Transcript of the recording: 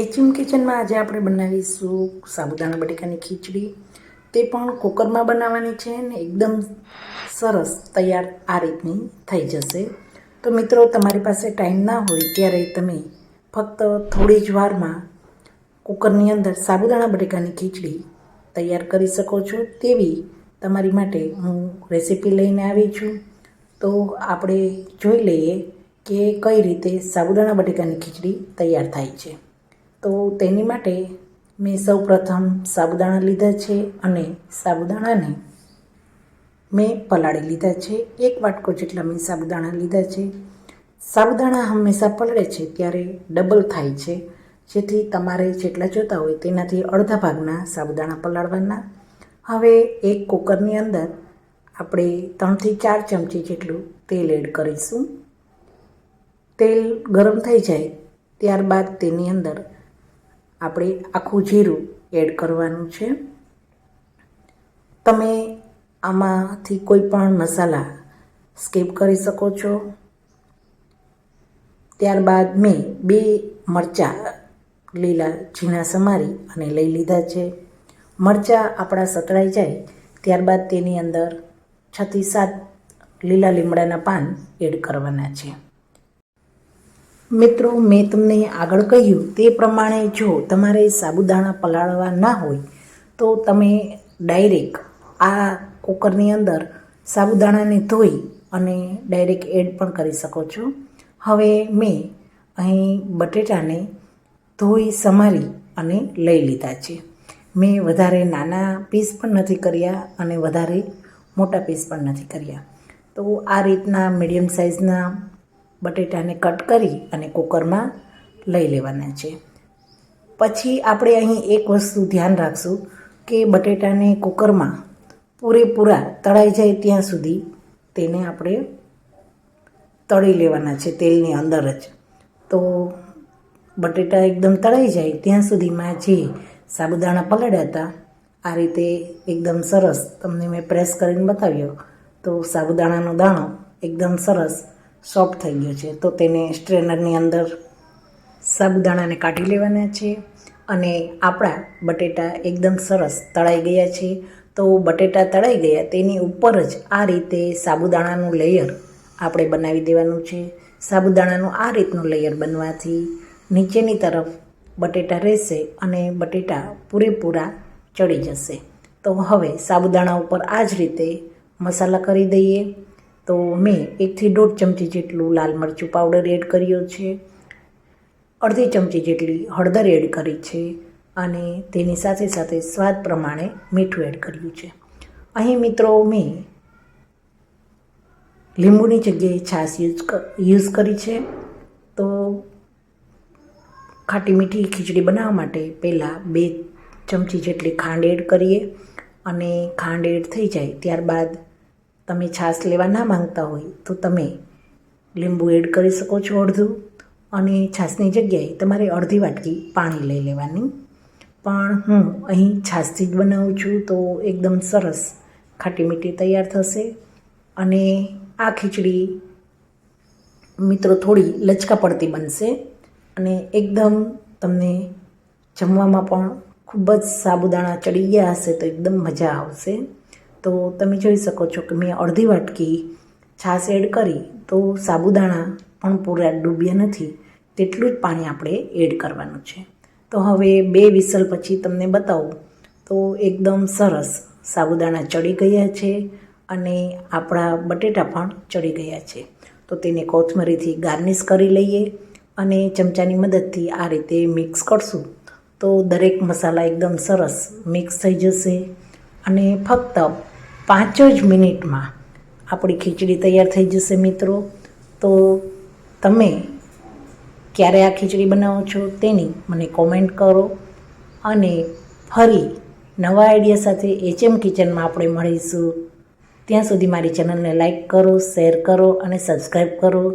HM કિચનમાં આજે આપણે બનાવીશું સાબુદાણા બટેકાની ખીચડી. તે પણ કુકરમાં બનાવવાની છે ને એકદમ સરસ, તૈયાર આ રીતની થઈ જશે. તો મિત્રો, તમારી પાસે ટાઈમ ના હોય ત્યારે તમે ફક્ત થોડી જ વારમાં કુકરની અંદર સાબુદાણા બટેકાની ખીચડી તૈયાર કરી શકો છો. તેવી તમારી માટે હું રેસીપી લઈને આવી છું. તો આપણે જોઈ લઈએ કે કઈ રીતે સાબુદાણા બટેકાની ખીચડી તૈયાર થાય છે. તો તેની માટે મેં સૌ પ્રથમ સાબુદાણા લીધા છે અને સાબુદાણાને મેં પલાળી લીધા છે. એક વાટકો જેટલા મેં સાબુદાણા લીધા છે. સાબુદાણા હંમેશા પલળે છે ત્યારે ડબલ થાય છે. જેથી તમારે જેટલા જોતા હોય તેનાથી અડધા ભાગના સાબુદાણા પલાળવાના. હવે એક કુકરની અંદર આપણે ત્રણથી ચાર ચમચી જેટલું તેલ એડ કરીશું. તેલ ગરમ થઈ જાય ત્યારબાદ તેની અંદર આપણે આખું જીરું એડ કરવાનું છે. તમે આમાંથી કોઈ પણ મસાલા સ્કીપ કરી શકો છો. ત્યારબાદ મેં બે મરચાં લીલા ઝીણા સમારી અને લઈ લીધા છે. મરચાં આપણા સતળાઈ જાય ત્યારબાદ તેની અંદર છથી સાત લીલા લીમડાના પાન એડ કરવાના છે. મિત્રો, મેં તમને આગળ કહ્યું તે પ્રમાણે જો તમારે સાબુદાણા પલાળવા ના હોય, તો તમે ડાયરેક્ટ આ કુકરની અંદર સાબુદાણાને ધોઈ અને ડાયરેક્ટ એડ પણ કરી શકો છો. હવે મેં અહીં બટેટાને ધોઈ સમારી અને લઈ લીધા છે. મેં વધારે નાના પીસ પણ નથી કર્યા અને વધારે મોટા પીસ પણ નથી કર્યા. તો આ રીતના મીડિયમ સાઇઝના બટેટાને કટ કરી અને કુકરમાં લઈ લેવાના છે. પછી આપણે અહીં એક વસ્તુ ધ્યાન રાખશું કે બટેટાને કુકરમાં પૂરેપૂરા તળાઈ જાય ત્યાં સુધી તેને આપણે તળી લેવાના છે તેલની અંદર જ. તો બટેટા એકદમ તળાઈ જાય ત્યાં સુધીમાં જે સાબુદાણા પલાળ્યા હતા, આ રીતે એકદમ સરસ, તમને મેં પ્રેસ કરીને બતાવ્યો, તો સાબુદાણાનો દાણો એકદમ સરસ સોફ્ટ થઈ ગયો છે. તો તેને સ્ટ્રેનરની અંદર સાબુદાણાને કાઢી લેવાના છે અને આપણા બટેટા એકદમ સરસ તળાઈ ગયા છે. તો બટેટા તળાઈ ગયા તેની ઉપર જ આ રીતે સાબુદાણાનું લેયર આપણે બનાવી દેવાનું છે. સાબુદાણાનું આ રીતનું લેયર બનવાથી નીચેની તરફ બટેટા રહેશે અને બટેટા પૂરેપૂરા ચડી જશે. તો હવે સાબુદાણા ઉપર આ જ રીતે મસાલા કરી દઈએ. તો મેં એકથી દોઢ ચમચી જેટલું લાલ મરચું પાવડર એડ કર્યો છે. અડધી ચમચી જેટલી હળદર એડ કરી છે અને તેની સાથે સાથે સ્વાદ પ્રમાણે મીઠું એડ કર્યું છે. અહીં મિત્રો મેં લીંબુની જગ્યાએ છાશ યુઝ યુઝ કરી છે. તો ખાટી મીઠી ખીચડી બનાવવા માટે પહેલાં બે ચમચી જેટલી ખાંડ એડ કરીએ અને ખાંડ એડ થઈ જાય ત્યારબાદ તમે છાશ લેવા ના માંગતા હોય તો તમે લીંબુ એડ કરી શકો છો અડધું અને છાશની જગ્યાએ તમારે અડધી વાટકી પાણી લઈ લેવાની. પણ હું અહીં છાશથી જ બનાવું છું તો એકદમ સરસ ખાટી મીઠી તૈયાર થશે. અને આ ખીચડી મિત્રો થોડી લચકા પડતી બનશે અને એકદમ તમને જમવામાં પણ ખૂબ જ સાબુદાણા ચડી ગયા હશે તો એકદમ મજા આવશે. તો તમે જોઈ શકો છો કે મેં અડધી વાટકી છાશ એડ કરી તો સાબુદાણા પણ પૂરા ડૂબ્યા નથી. તેટલું જ પાણી આપણે એડ કરવાનું છે. તો હવે બે વિસલ પછી તમને બતાવું. તો એકદમ સરસ સાબુદાણા ચડી ગયા છે અને આપણા બટેટા પણ ચડી ગયા છે. તો તેને કોથમરીથી ગાર્નિશ કરી લઈએ અને ચમચાની મદદથી આ રીતે મિક્સ કરશું. તો દરેક મસાલા એકદમ સરસ મિક્સ થઈ જશે અને ફક્ત પાંચ જ મિનિટમાં આપણી ખીચડી તૈયાર થઈ જશે મિત્રો. તો તમે ક્યારે આ ખીચડી બનાવો છો તેની મને કોમેન્ટ કરો. અને ફરી નવા આઈડિયા સાથે એચએમ કિચનમાં આપણે મળીશું. ત્યાં સુધી મારી ચેનલને લાઈક કરો શેર કરો અને સબસ્ક્રાઈબ કરો.